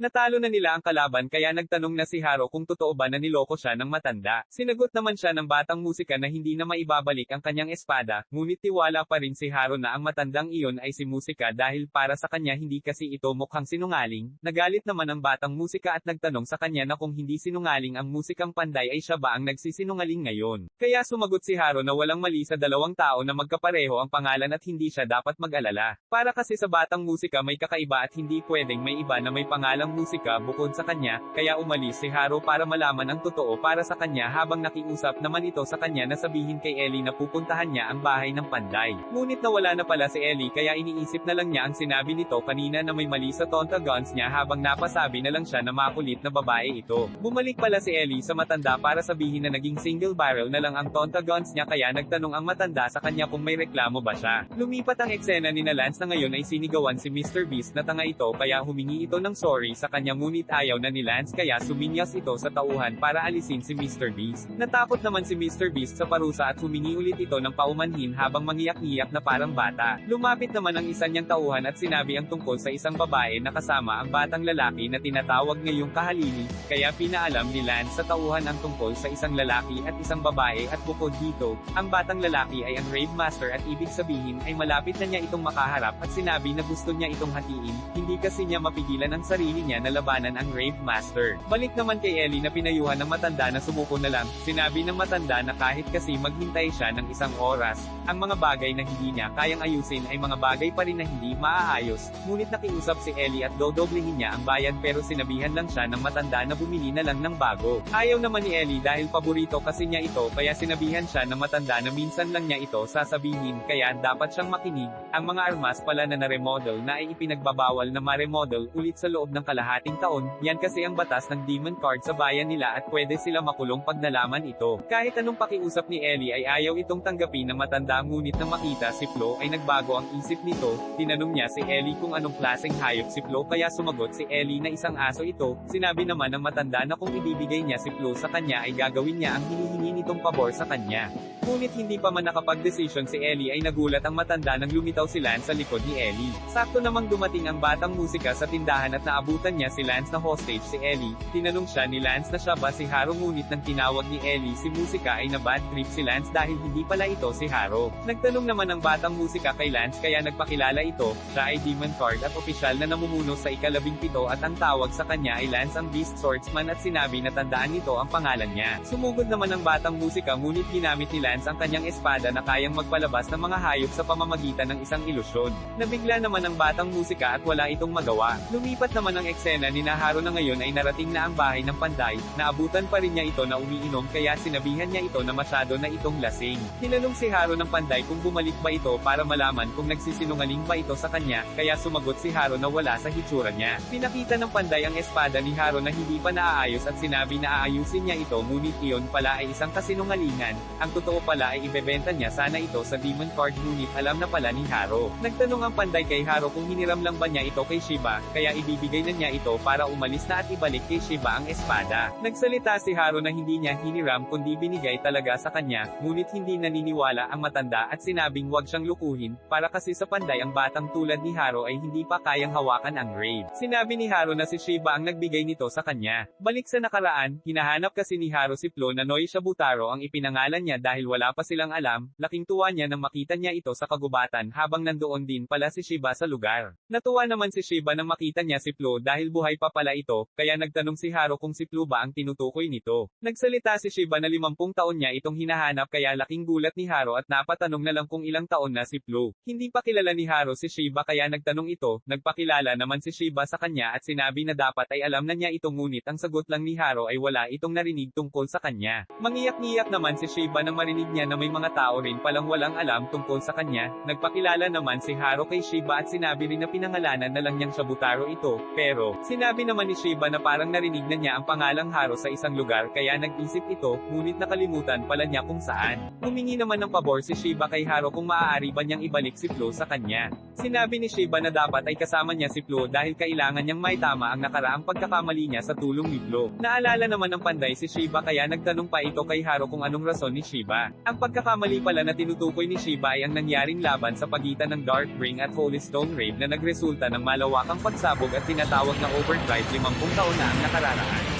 Natalo na nila ang kalaban kaya nagtanong na si Haro kung totoo ba na niloko siya ng matanda. Sinagot naman siya ng batang musika na hindi na maibabalik ang kanyang espada, ngunit tiwala pa rin si Haro na ang matandang iyon ay si musika dahil para sa kanya hindi kasi ito mukhang sinungaling. Nagalit naman ang batang musika at nagtanong sa kanya na kung hindi sinungaling ang musikang panday ay siya ba ang nagsisinungaling ngayon. Kaya sumagot si Haro na walang mali sa dalawang tao na magkapareho ang pangalan at hindi siya dapat mag-alala. Para kasi sa batang musika may kakaiba at hindi pwedeng may iba na may pangalang musika bukod sa kanya, kaya umalis si Haro para malaman ang totoo para sa kanya habang nakiusap naman ito sa kanya na sabihin kay Ellie na pupuntahan niya ang bahay ng panday. Ngunit nawala na pala si Ellie kaya iniisip na lang niya ang sinabi nito kanina na may mali sa tonta guns niya habang napasabi na lang siya na makulit na babae ito. Bumalik pala si Ellie sa matanda para sabihin na naging single barrel na lang ang tonta guns niya kaya nagtanong ang matanda sa kanya kung may reklamo ba siya. Lumipat ang eksena ni na Lance na ngayon ay sinigawan si Mr. Beast na tanga ito kaya humingi ito ng sorry sa kanya ngunit ayaw na ni Lance kaya suminyas ito sa tauhan para alisin si Mr. Beast. Natakot naman si Mr. Beast sa parusa at humingi ulit ito ng paumanhin habang mangiyak-ngiyak na parang bata. Lumapit naman ang isa niyang tauhan at sinabi ang tungkol sa isang babae na kasama ang batang lalaki na tinatawag ngayong kahalili, kaya pinaalam ni Lance sa tauhan ang tungkol sa isang lalaki at isang babae at bukod dito, ang batang lalaki ay ang Rave Master at ibig sabihin ay malapit na niya itong makaharap at sinabi na gusto niya itong hatiin, hindi kasi niya mapigilan ang sarili niya na ang Rave Master. Balik naman kay Ellie na pinayuhan ng matanda na sumuko na lang, sinabi ng matanda na kahit kasi maghintay siya ng isang oras, ang mga bagay na hindi niya kayang ayusin ay mga bagay pa rin na hindi maaayos, ngunit nakiusap si Ellie at dodoblehin niya ang bayan pero sinabihan lang siya ng matanda na bumili na lang ng bago. Ayaw naman ni Ellie dahil paborito kasi niya ito kaya sinabihan siya ng matanda na minsan lang niya ito sasabihin kaya dapat siyang makinig. Ang mga armas pala na na-remodel na ay ipinagbabawal na ma-remodel ulit sa loob ng kalahating taon, yan kasi ang batas ng Demon Card sa bayan nila at pwede sila makulong pag nalaman ito. Kahit anong pakiusap ni Ellie ay ayaw itong tanggapin ng matanda ngunit nang makita si Flo ay nagbago ang isip nito, tinanong niya si Ellie kung anong klaseng hayop si Flo kaya sumagot si Ellie na isang aso ito, sinabi naman ng matanda na kung ibibigay niya si Flo sa kanya ay gagawin niya ang hinihingi nitong pabor sa kanya. Ngunit hindi pa man nakapag-desisyon si Ellie ay nagulat ang matanda nang lumitaw si Lance sa likod ni Ellie. Sakto namang dumating ang batang musika sa tindahan at naabutan niya si Lance na hostage si Ellie. Tinanong siya ni Lance na siya ba si Haro ngunit nang tinawag ni Ellie si musika ay na bad trip si Lance dahil hindi pala ito si Haro. Nagtanong naman ang batang musika kay Lance kaya nagpakilala ito, siya ay Demon Card at opisyal na namumuno sa ikalabing pito at ang tawag sa kanya ay Lance ang Beast Swordsman at sinabi na tandaan nito ang pangalan niya. Sumugod naman ang batang musika ngunit ginamit ni Lance ang kanyang espada na kayang magpalabas ng mga hayop sa pamamagitan ng isang ilusyon. Nabigla naman ang batang musika at wala itong magawa. Lumipat naman ang eksena ni Naharo na ngayon ay narating na ang bahay ng panday, naabutan pa rin niya ito na umiinom kaya sinabihan niya ito na masyado na itong lasing. Tinanong si Haro ng panday kung bumalik ba ito para malaman kung nagsisinungaling ba ito sa kanya, kaya sumagot si Haro na wala sa hitsura niya. Pinakita ng panday ang espada ni Haro na hindi pa naaayos at sinabi na aayusin niya ito ngunit iyon pala ay isang kasinungalingan. Ang totoo pala ay ibebenta niya sana ito sa Demon Card ngunit alam na pala ni Haro. Nagtanong ang panday kay Haro kung hiniram lang ba niya ito kay Shiba, kaya ibibigay na niya ito para umalis na at ibalik kay Shiba ang espada. Nagsalita si Haro na hindi niya hiniram kundi binigay talaga sa kanya, ngunit hindi naniniwala ang matanda at sinabing huwag siyang lukuhin, para kasi sa panday ang batang tulad ni Haro ay hindi pa kayang hawakan ang raid. Sinabi ni Haro na si Shiba ang nagbigay nito sa kanya. Balik sa nakaraan, hinahanap kasi ni Haro si Flo na Noy Shabutaro ang ipinangalan niya dahil wala pa silang alam, laking tuwa niya nang makita niya ito sa kagubatan habang nandoon din pala si Shiba sa lugar. Natuwa naman si Shiba nang makita niya si Flo dahil buhay pa pala ito, kaya nagtanong si Haro kung si Flo ba ang tinutukoy nito. Nagsalita si Shiba na 50 taon niya itong hinahanap kaya laking gulat ni Haro at napatanong na lang kung ilang taon na si Flo. Hindi pa kilala ni Haro si Shiba kaya nagtanong ito, nagpakilala naman si Shiba sa kanya at sinabi na dapat ay alam na niya ito ngunit ang sagot lang ni Haro ay wala itong narinig tungkol sa kanya. Mangiyak-ngiyak naman si Shiba nang marinig niya na may mga tao rin palang walang alam tungkol sa kanya, nagpakilala naman si Haro kay Shiba at sinabi rin na pinangalanan na lang niyang Shabutaro ito, pero, sinabi naman ni Shiba na parang narinig na niya ang pangalang Haro sa isang lugar kaya nag-isip ito, ngunit nakalimutan pala niya kung saan. Humingi naman ng pabor si Shiba kay Haro kung maaari ba niyang ibalik si Flo sa kanya. Sinabi ni Shiba na dapat ay kasama niya si Flo dahil kailangan niyang maitama ang nakaraang pagkakamali niya sa tulong ni Flo. Naalala naman ng panday si Shiba kaya nagtanong pa ito kay Haro kung anong rason ni Shiba. Ang pagkakamali pala na tinutukoy ni Shiba ay ang nangyaring laban sa pagitan ng Darkbring at Holy Stone Rave na nagresulta ng malawakang pagsabog at tinatawag na overdrive 50 taon na ang nakararaan.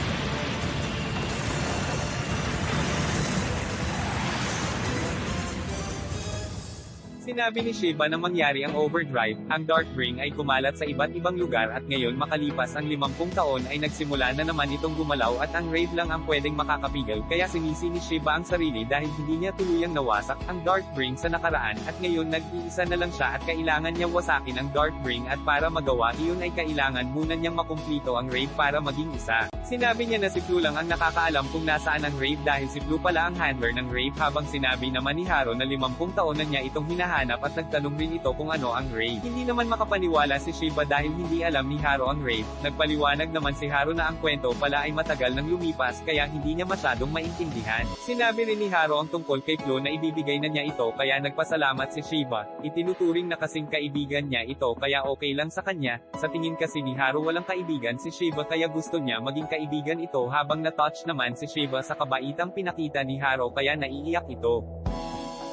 Sinabi ni Shiba na mangyari ang overdrive, ang Darkbring ay kumalat sa iba't ibang lugar at ngayon makalipas ang 50 taon ay nagsimula na naman itong gumalaw at ang Rave lang ang pwedeng makakapigil kaya sinisi ni Shiba ang sarili dahil hindi niya tuluyang nawasak ang Darkbring sa nakaraan at ngayon nag-iisa na lang siya at kailangan niya wasakin ang Darkbring at para magawa iyon ay kailangan muna niyang makumplito ang Rave para maging isa. Sinabi niya na si Flu lang ang nakakaalam kung nasaan ang Rave dahil si Flu pala ang handler ng Rave habang sinabi naman ni Haro na 50 taon na niya itong hinahanap at nagtanong rin ito kung ano ang Rave. Hindi naman makapaniwala si Shiba dahil hindi alam ni Haro ang Rave. Nagpaliwanag naman si Haro na ang kwento pala ay matagal nang lumipas kaya hindi niya masyadong maintindihan. Sinabi rin ni Haro ang tungkol kay Flo na ibibigay na niya ito kaya nagpasalamat si Shiba. Itinuturing na kasing kaibigan niya ito kaya okay lang sa kanya. Sa tingin kasi ni Haro walang kaibigan si Shiba kaya gusto niya maging kaibigan ito habang na-touch naman si Shiba sa kabaitang pinakita ni Haro kaya naiiyak ito.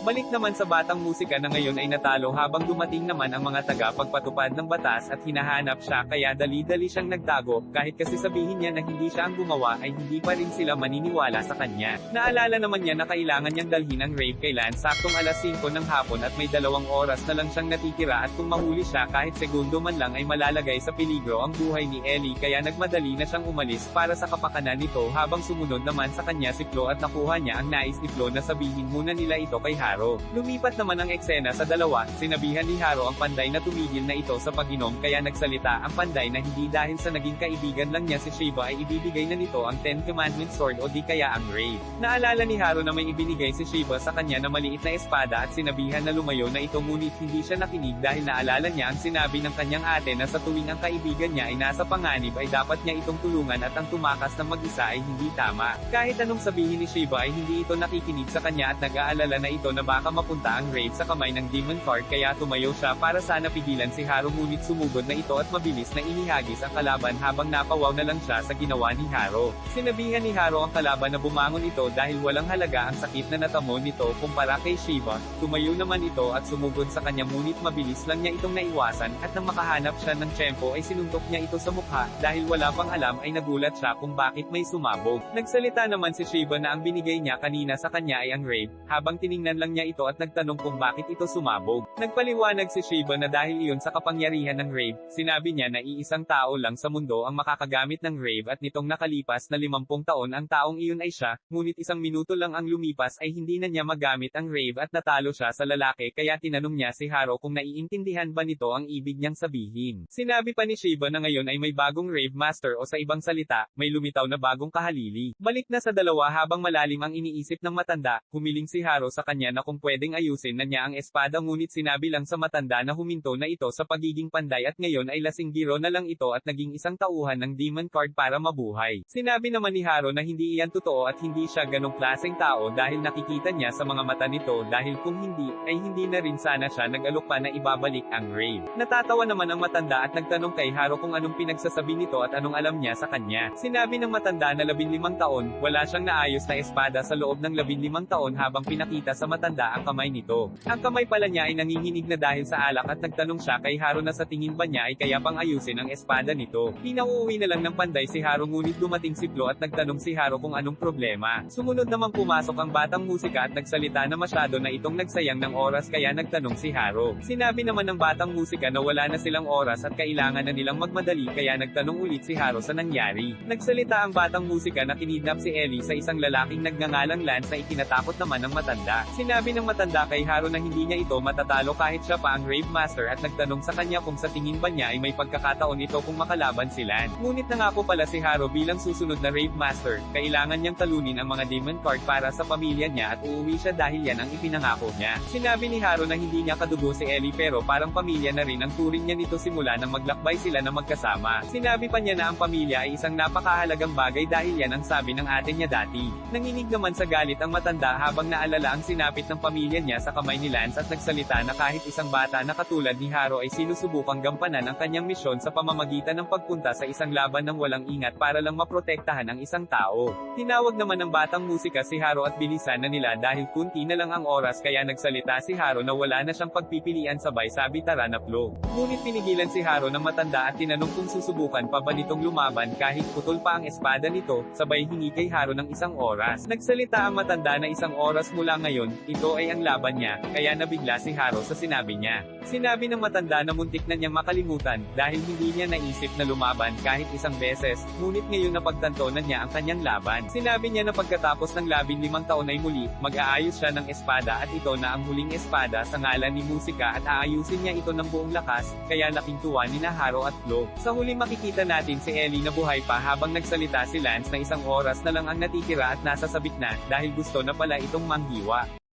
Balik naman sa batang musika na ngayon ay natalo habang dumating naman ang mga taga pagpatupad ng batas at hinahanap siya kaya dali-dali siyang nagtago, kahit kasi sabihin niya na hindi siya ang gumawa ay hindi pa rin sila maniniwala sa kanya. Naalala naman niya na kailangan niyang dalhin ang rave kay Lance saktong alas 5 ng hapon at may dalawang oras na lang siyang natitira at kung mahuli siya kahit segundo man lang ay malalagay sa peligro ang buhay ni Ellie kaya nagmadali na siyang umalis para sa kapakanan nito habang sumunod naman sa kanya si Flo at nakuha niya ang nais ni Flo na sabihin muna nila ito kay Haro. Lumipat naman ang eksena sa dalawa, sinabihan ni Haro ang panday na tumigil na ito sa pag-inom kaya nagsalita ang panday na hindi dahil sa naging kaibigan lang niya si Shiva ay ibibigay na nito ang Ten Commandments Sword o di kaya ang Rave. Naalala ni Haro na may ibinigay si Shiva sa kanya na maliit na espada at sinabihan na lumayo na ito ngunit hindi siya nakinig dahil naalala niya ang sinabi ng kanyang ate na sa tuwing ang kaibigan niya ay nasa panganib ay dapat niya itong tulungan at ang tumakas ng mag-isa ay hindi tama. Kahit anong sabihin ni Shiva ay hindi ito nakikinig sa kanya at nag-aalala na ito na baka mapunta ang raid sa kamay ng Demon Card kaya tumayo siya para sana pigilan si Haro ngunit sumugod na ito at mabilis na inihagis ang kalaban habang napawaw na lang siya sa ginawa ni Haro. Sinabihan ni Haro ang kalaban na bumangon ito dahil walang halaga ang sakit na natamo nito kumpara kay Shiva. Tumayo naman ito at sumugod sa kanya ngunit mabilis lang niya itong naiwasan at nang makahanap siya ng tiyempo ay sinuntok niya ito sa mukha dahil wala pang alam ay nagulat siya kung bakit may sumabog. Nagsalita naman si Shiva na ang binigay niya kanina sa kanya ay ang rape habang tiningnan lang niya ito at nagtanong kung bakit ito sumabog. Nagpaliwanag si Shiva na dahil iyon sa kapangyarihan ng rave, sinabi niya na iisang tao lang sa mundo ang makakagamit ng rave at nitong nakalipas na 50 taon ang taong iyon ay siya, ngunit isang minuto lang ang lumipas ay hindi na niya magamit ang rave at natalo siya sa lalaki kaya tinanong niya si Haro kung naiintindihan ba nito ang ibig niyang sabihin. Sinabi pa ni Shiva na ngayon ay may bagong rave master o sa ibang salita, may lumitaw na bagong kahalili. Balik na sa dalawa habang malalim ang iniisip ng matanda, humiling si Haro sa kanya na kung pwedeng ayusin na niya ang espada ngunit sinabi lang sa matanda na huminto na ito sa pagiging panday at ngayon ay lasing giro na lang ito at naging isang tauhan ng demon card para mabuhay. Sinabi naman ni Haro na hindi iyan totoo at hindi siya ganong klaseng tao dahil nakikita niya sa mga mata nito dahil kung hindi, ay hindi na rin sana siya nag-alok pa na ibabalik ang grave. Natatawa naman ang matanda at nagtanong kay Haro kung anong pinagsasabi nito at anong alam niya sa kanya. Sinabi ng matanda na 15 taon, wala siyang naayos na espada sa loob ng 15 taon habang pinakita sa matanda ang kamay nito. Ang kamay pala niya ay nanginginig na dahil sa alak at nagtanong siya kay Haro na sa tingin ba niya ay kaya pang ayusin ang espada nito. Pinauuwi na lang ng panday si Haro ngunit dumating si Flo at nagtanong si Haro kung anong problema. Sumunod naman pumasok ang batang musika at nagsalita na masyado na itong nagsayang ng oras kaya nagtanong si Haro. Sinabi naman ng batang musika na wala na silang oras at kailangan na nilang magmadali kaya nagtanong ulit si Haro sa nangyari. Nagsalita ang batang musika na kinidnap si Ellie sa isang lalaking nagngangalang Lance na ikinatakot naman ng matanda. Sinabi ng matanda kay Haro na hindi niya ito matatalo kahit siya pa ang Rave Master at nagtanong sa kanya kung sa tingin ba niya ay may pagkakataon ito kung makalaban si Lan. Ngunit nangako pala si Haro bilang susunod na Rave Master, kailangan niyang talunin ang mga Demon Card para sa pamilya niya at uuwi siya dahil yan ang ipinangako niya. Sinabi ni Haro na hindi niya kadugo si Ellie pero parang pamilya na rin ang turing niya nito simula nang maglakbay sila na magkasama. Sinabi pa niya na ang pamilya ay isang napakahalagang bagay dahil yan ang sabi ng ate niya dati. Nanginig naman sa galit ang matanda habang naalala ang sinapit ng pamilya niya sa kamay ni Lance at nagsalita na kahit isang bata na katulad ni Haro ay sinusubukang gampanan ang kanyang misyon sa pamamagitan ng pagpunta sa isang laban ng walang ingat para lang maprotektahan ang isang tao. Tinawag naman ng batang musika si Haro at bilisan na nila dahil kunti na lang ang oras kaya nagsalita si Haro na wala na siyang pagpipilian sabay sabi tara na Flo. Ngunit pinigilan si Haro ng matanda at tinanong kung susubukan pa ba nitong lumaban kahit putol pa ang espada nito, sabay hingi kay Haro ng isang oras. Nagsalita ang matanda na isang oras mula ngayon, ito ay ang laban niya, kaya nabigla si Haro sa sinabi niya. Sinabi ng matanda na muntik na niyang makalimutan, dahil hindi niya naisip na lumaban kahit isang beses, ngunit ngayon napagtanto na niya ang kanyang laban. Sinabi niya na pagkatapos ng labing limang taon ay muli, mag-aayos siya ng espada at ito na ang huling espada sa ngalan ni Musika at aayusin niya ito ng buong lakas, kaya laking tuwa ni Haro at Flo. Sa huli makikita natin si Ellie na buhay pa habang nagsalita si Lance na isang oras na lang ang natitira at nasa sabik na, dahil gusto na pala itong manghiwa.